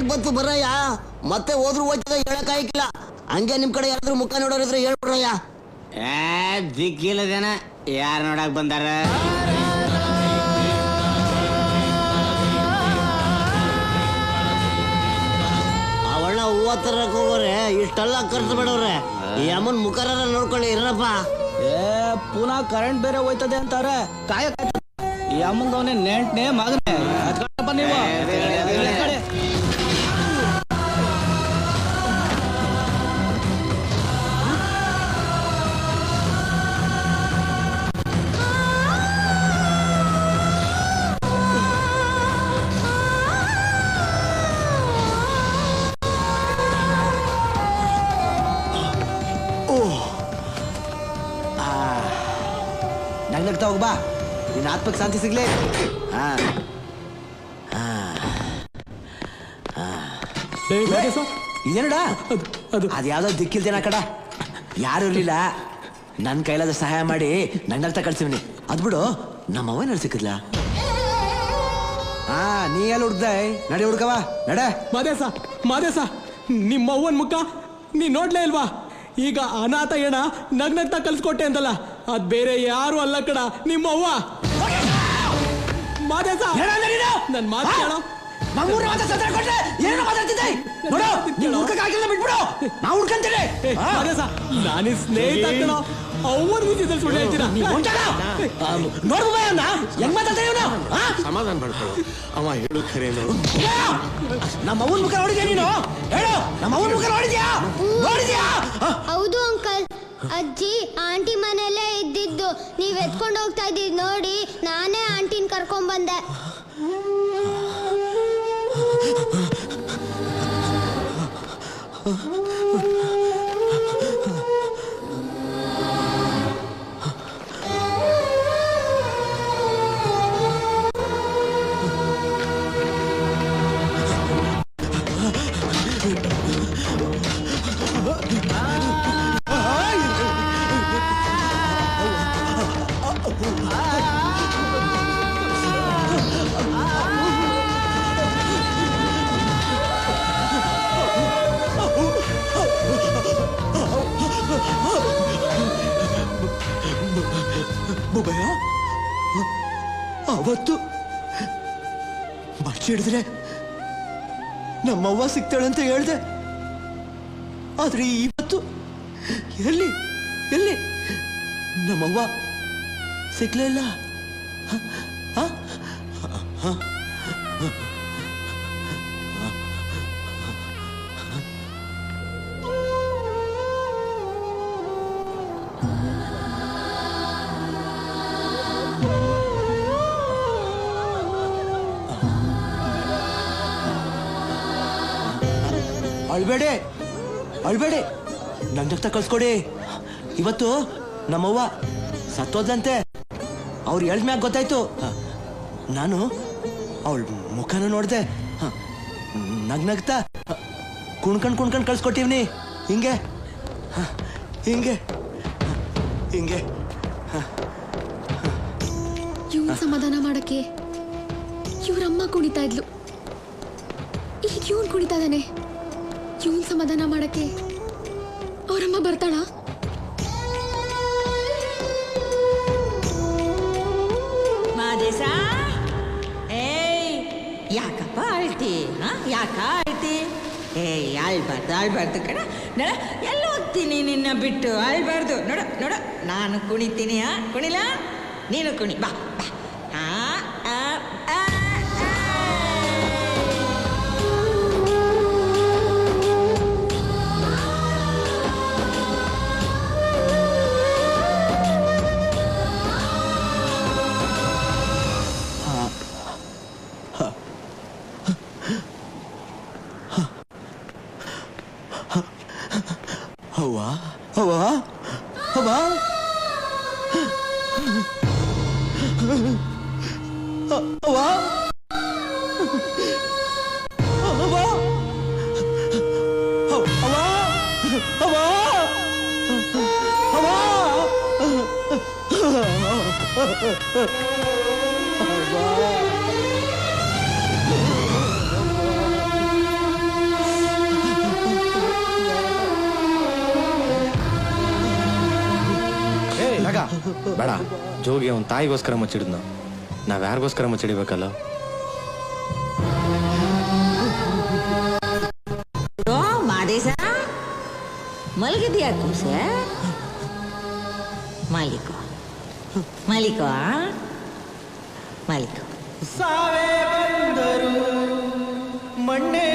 Current ಬಂತು ಬರಯ್ಯ ಮತ್ತೆ ಹೋದ್ರು ಹೋಯ್ತದ ಹೇಳಕ್ಕಾಗಿಲ್ಲ ಹಂಗೆ ನಿಮ್ ಕಡೆ ಯಾರಾದ್ರೂ ಮುಖ ನೋಡೋರಿದ್ರೆ ಹೇಳ್ಬಿಡ್ರಯ್ಯ. ಏ ದಿಕ್ಕಿಲ್ಲದೇನ. ಯಾರು ನೋಡಕ್ ಬಂದಾರ? ಅವಳ ಹೂವ ತರಕ್ ಹೋಗೋರೆ ಇಷ್ಟೆಲ್ಲ ಖರ್ಚು ಬೇಡವ್ರೆ ಈ ಅಮ್ಮನ್ ಮುಖರ ನೋಡ್ಕೊಳ್ಳಿ ಇರಪ್ಪ. ಏ ಪುನಃ ಕರೆಂಟ್ ಬೇರೆ ಹೋಯ್ತದೆ ಅಂತಾರೆ. ಕಾಯಕ ಈ ಅಮ್ಮಂಗ ಅವನೇ ನೆಂಟ್ನೆ ಮಗನೇ. ಹತ್ಕೊಂಡಪ್ಪ ನೀವು. ನಗ್ನಗ್ತಾ ಹೋಗ್ಬಾ ನಿನ್ನ ಆತ್ಮಕ್ಕೆ ಶಾಂತಿ ಸಿಗ್ಲಿ ಹಾ ಇದೇನಡ? ಅದು ಅದು. ಯಾವ್ದೋ ದಿಕ್ಕಿಲ್ದೇನ ಕಡ. ಯಾರು ಇರ್ಲಿಲ್ಲ. ನನ್ನ ಕೈಲಾದ ಸಹಾಯ ಮಾಡಿ ನಂಗಲ್ತ ಕಳ್ಸಿವ್ನಿ. ಅದ್ ಬಿಡು ನಮ್ಮವ್ವನ ಅವ್ವ ಸಿಕ್ಕಿದ್ಲ? ಹಾ ನೀ ಎಲ್ಲ ಹುಡ್ದೆ? ನಡೆ ಹುಡ್ಕವಾ ನಡೆ. ಮಾದೇಸ ಮಾದೇಸ ನಿಮ್ಮ ಅವ್ವನ್ ಮುಖ ನೀ ನೋಡ್ಲೇ ಇಲ್ವಾ? ಈಗ ಅನಾಥ ಏಣ ನಗ್ನಗ್ತಾ ಕಲ್ಸ್ಕೊಟ್ಟೆ ಅಂತಲ್ಲ ಅದ್ ಬೇರೆ ಯಾರು ಅಲ್ಲ ಕಡ ನಿಮ್ಮ ಅವ್ವ ಮಾದೇಶ ನನ್ ಮಾತು ನಮ್ಮೂರ ಮಾತ್ರ ಸತ್ರ ಕೊಟ್ರೆ ಏನು ಮಾತಾಡ್ತಿದ್ದೆ? ನೋಡು ನೀನ್ ಹುಡ್ಕಕ್ಕಾಗಿಲ್ಲ ಬಿಟ್ಬಿಡು. ನಾವು ಹುಡ್ಕಂತೀರಿ ನಾನೇ ಸ್ನೇಹಿತ ಕಣ ಅವ್ವನ್ ವಿಷಯದಲ್ಲಿ ಸುಳ್ಳು ಹೇಳ್ತೀರಾ? ನೋಡ್ಬ ಅವನ್ನ ಹೆಂಗ್ ಮಾತಾಡ್ತಾ ಇವನು? ಸಮಾಧಾನ ಮಾಡ್ಕೊಳ್ಳೋ ಅವ ಹೇಳು ಖರೇನು ನಮ್ಮ ಅವ್ವನ ಮುಖ ನೋಡಿದ್ಯಾ ನೀನು? ಹೇಳು ನಮ್ಮ ಅವ್ವನ ಮುಖ ನೋಡಿದ್ಯಾ? ನೋಡಿದ್ಯಾ? ಹೌದು ಅಂಕಲ್. ಅಜ್ಜಿ ಆಂಟಿ ಮನೆಯಲ್ಲೇ ಇದ್ದಿದ್ದು. ನೀವ್ ಎತ್ಕೊಂಡು ಹೋಗ್ತಾ ಇದ್ದಿದ್ ನೋಡಿ. ನಾನೇ ಆಂಟಿನ್ ಕರ್ಕೊಂಡ್ ಬಂದೆ. Huh? ಅವತ್ತು ಮಚ್ಚಿ ಹಿಡಿದ್ರೆ ನಮ್ಮವ್ವ ಅಂತ ಹೇಳ್ದೆ. ಆದ್ರೆ ಇವತ್ತು ಎಲ್ಲಿ ಎಲ್ಲಿ ನಮ್ಮವ್ವ ಸಿಗ್ಲೇ ಇಲ್ಲ? ಅಳ್ಬೇಡೆ? ಅಳ್ಬೇಡಿ. ಅಳ್ಬೇಡಿ ಜೊತೆ ಕಳ್ಸ್ಕೊಡಿ. ಇವತ್ತು ನಮ್ಮವ್ವ ಸತ್ತೋದ್ಲಂತೆ. ಅವ್ರು ಹೇಳ್ದ್ಮ್ಯಾಗ ಗೊತ್ತಾಯ್ತು. ನಾನು ಅವಳ ಮುಖನ ನೋಡ್ದೆ. ನಗ್ ನಗ್ತಾ ಕುಣ್ಕಂಡ್ ಕುಣ್ಕಂಡ್ ಕಳ್ಸ್ಕೊಟ್ಟಿವ್ನಿ. ಹಿಂಗೆ ಹಿಂಗೆ ಹಿಂಗೆ. ಇವ್ರು ಸಮಾಧಾನ ಮಾಡಕ್ಕೆ ಇವ್ರಮ್ಮ ಕುಣಿತಾ ಇದ್ಲು. ಈಗ ಇವನ್ ಕುಣಿತಾ ಇದ್ದಾನೆ. ಇವನ್ ಸಮಾಧಾನ ಮಾಡಕ್ಕೆ ಅವರಮ್ಮ ಬರ್ತಾಳ? ಮಾದೇಶ? ಏಯ್, ಯಾಕಪ್ಪ ಅಳ್ತಿ, ಹಾ? ಯಾಕ ಅಳ್ತಿ? ಏಯ್, ಅಳ್ಬಾರ್ದು ಅಳ್ಬಾರ್ದು ಕಣ. ನೋಡ ಎಲ್ಲ ಹೋಗ್ತೀನಿ ನಿನ್ನ ಬಿಟ್ಟು? ಅಳ್ಬಾರ್ದು. ನೋಡ ನೋಡ, ನಾನು ಕುಣಿತೀನಿ, ಹಾ? ಕುಣಿಲ? ನೀನು ಕುಣಿ, ಬಾ. Hova, hova, hova. Hova. Hova. Hova. Hova. Hova. Hova. ಬೇಡ ಜೋಗಿ ಅವನ ತಾಯಿಗೋಸ್ಕರ ಮುಚ್ಚಿಡಿದ್ನು ನಾವ್ ಯಾರಿಗೋಸ್ಕರ ಮುಚ್ಚಿಡಿಬೇಕಲ್ಲ ಓ ಮಾದೇಶ ಮಲಗಿದ್ಯಾ ಕೂಸೆ ಮಾಲಿಕೋ ಮಾಲಿಕೋ ಮಾಲಿಕೋ ಸಾವೇ ಬಂದರು ಮಣ್ಣೇ